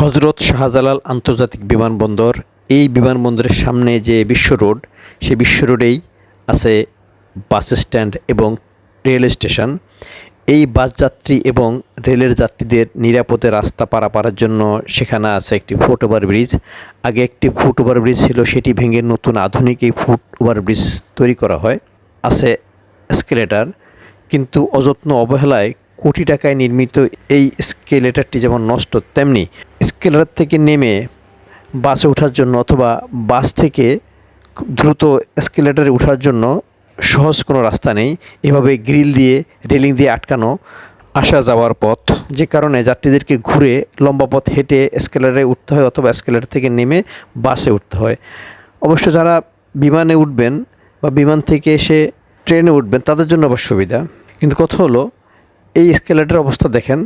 হজরত শাহজালাল আন্তর্জাতিক বিমানবন্দর, এই বিমানবন্দরের সামনে যে বিশ্ব রোড সেই বিশ্ব রোডেই আছে বাস স্ট্যান্ড এবং রেল স্টেশন। এই বাস যাত্রী এবং রেলের যাত্রীদের নিরাপদে রাস্তা পারাপারের জন্য সেখানে আছে একটি ফুট ওভার ব্রিজ। আগে একটি ফুট ওভার ব্রিজ ছিল, সেটি ভেঙে নতুন আধুনিক এই ফুট ওভার ব্রিজ তৈরি করা হয়। আছে স্কেলেটার কিন্তু অযত্ন অবহেলায় কোটি টাকায় নির্মিত এই স্কেলেটারটি যেমন নষ্ট, তেমনি স্কেলেটার থেকে নেমে বাসে ওঠার জন্য অথবা বাস থেকে দ্রুত স্কেলেটারে ওঠার জন্য সহজ কোনো রাস্তা নেই। এভাবে গ্রিল দিয়ে, রেলিং দিয়ে আটকানো আসা যাওয়ার পথ। যে কারণে যাত্রীদেরকে ঘুরে লম্বা পথ হেঁটে স্কেলারে উঠতে হয় অথবা স্কেলার থেকে নেমে বাসে উঠতে হয়। অবশ্য যারা বিমানে উঠবেন বা বিমান থেকে এসে ট্রেনে উঠবেন, তাদের জন্য আবার সুবিধা। কিন্তু কথা হলো এই স্কেলেটার অবস্থা দেখেন,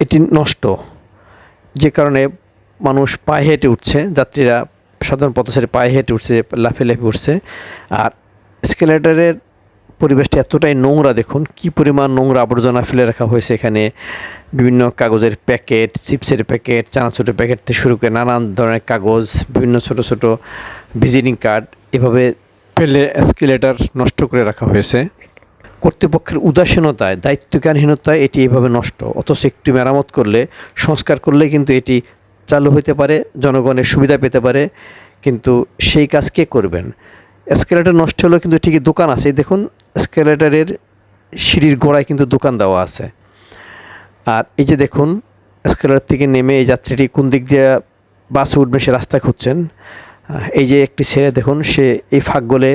এটি নষ্ট। যে কারণে মানুষ পায়ে হেঁটে উঠছে, যাত্রীরা সাধারণ পথচারী পায়ে হেঁটে উঠছে লাফে লাফে উঠছে। আর স্কেলেটারের পরিবেশটা এতটাই নোংরা, দেখুন কি পরিমাণ নোংরা আবর্জনা ফেলে রাখা হয়েছে এখানে। বিভিন্ন কাগজের প্যাকেট, চিপসের প্যাকেট চানাচুরের প্যাকেট থেকে শুরু করে নানান ধরনের কাগজ, বিভিন্ন ছোট ছোট ভিজিটিং কার্ড, এভাবে ফেলে স্কেলেটার নষ্ট করে রাখা হয়েছে। কর্তৃপক্ষের উদাসীনতায়, দায়িত্বজ্ঞানহীনতায় এটি এভাবে নষ্ট। অথচ একটু মেরামত করলে, সংস্কার করলে কিন্তু এটি চালু হতে পারে, জনগণের সুবিধা পেতে পারে, কিন্তু সেই কাজ কে করবেন? স্কেলেটার নষ্ট হলেও কিন্তু ঠিকই দোকান আছে। দেখুন স্কেলেটারের সিঁড়ির গোড়ায় কিন্তু দোকান দেওয়া আছে। আর এই যে দেখুন স্কেলেটার থেকে নেমে এই যাত্রীটি কোন দিক দিয়ে বাসে উঠবে সে রাস্তা খুঁজছেন। এই যে একটি ছেলে দেখুন, সে এই ফাঁক গলে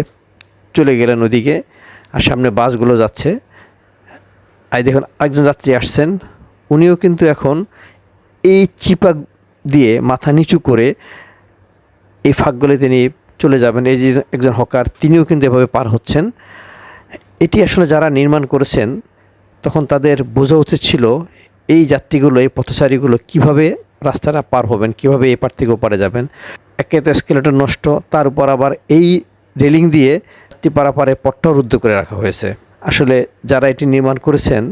চলে গেলেন ওদিকে। আর সামনে বাসগুলো যাচ্ছে। আর দেখুন একজন যাত্রী আসছেন। উনিও কিন্তু এখন এই চিপা দিয়ে মাথা নিচু করে এই ফাঁকগুলো তিনি চলে যাবেন। এই যে একজন হকার, তিনিও কিন্তু এভাবে পার হচ্ছেন। এটি আসলে যারা নির্মাণ করেছেন, তখন তাদের বোঝা উচিত ছিল এই যাত্রীগুলো, এই পথচারীগুলো কীভাবে রাস্তাটা পার হবেন, কীভাবে এপার থেকে ওপারে যাবেন। একে তো স্কেলেটর নষ্ট, তার উপর আবার এই রেলিং দিয়ে যাত্রী পারাপারে পট্টাও রুদ্ধ করে রাখা হয়েছে। আসলে যারা এটি নির্মাণ করেছেন,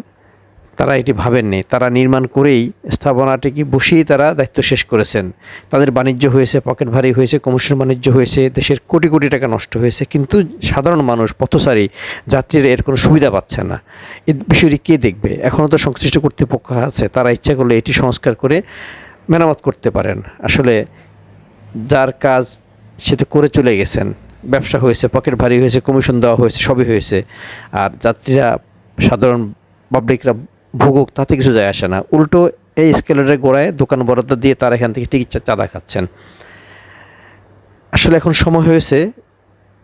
তারা এটি ভাবেননি। তারা নির্মাণ করেই স্থাপনাটিকে বসিয়েই তারা দায়িত্ব শেষ করেছেন। তাদের বাণিজ্য হয়েছে, পকেট ভারী হয়েছে, কমিশন বাণিজ্য হয়েছে, দেশের কোটি কোটি টাকা নষ্ট হয়েছে, কিন্তু সাধারণ মানুষ, পথচারী, যাত্রীরা এর কোনো সুবিধা পাচ্ছে না। এই বিষয়টি কে দেখবে? এখনও তো সংশ্লিষ্ট কর্তৃপক্ষ আছে, তারা ইচ্ছা করলে এটি সংস্কার করে মেরামত করতে পারেন। আসলে যার কাজ সে তো করে চলে গেছেন। ব্যবসা হয়েছে পকেট ভারী হয়েছে কমিশন দেওয়া হয়েছে, সবই হয়েছে। আর যাত্রীরা, সাধারণ পাবলিকরা ভুগুক, তাতে কিছু যায় আসে না। উল্টো এই স্কেলের গোড়ায় দোকান বরাদ্দ দিয়ে তারা এখান থেকে টিকিট চাঁদা খাচ্ছেন। আসলে এখন সময় হয়েছে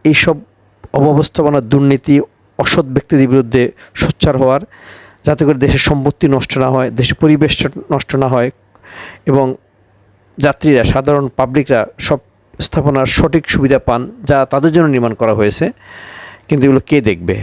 এইসব অব্যবস্থাপনা, দুর্নীতি, অসৎ ব্যক্তিদের বিরুদ্ধে সোচ্চার হওয়ার, যাতে করে দেশের সম্পত্তি নষ্ট না হয়, দেশের পরিবেশ নষ্ট না হয় এবং যাত্রীরা, সাধারণ পাবলিকরা সব স্থাপনার সঠিক সুবিধা পান যা তাদের জন্য নির্মাণ করা হয়েছে। কিন্তু এগুলো কে দেখবে?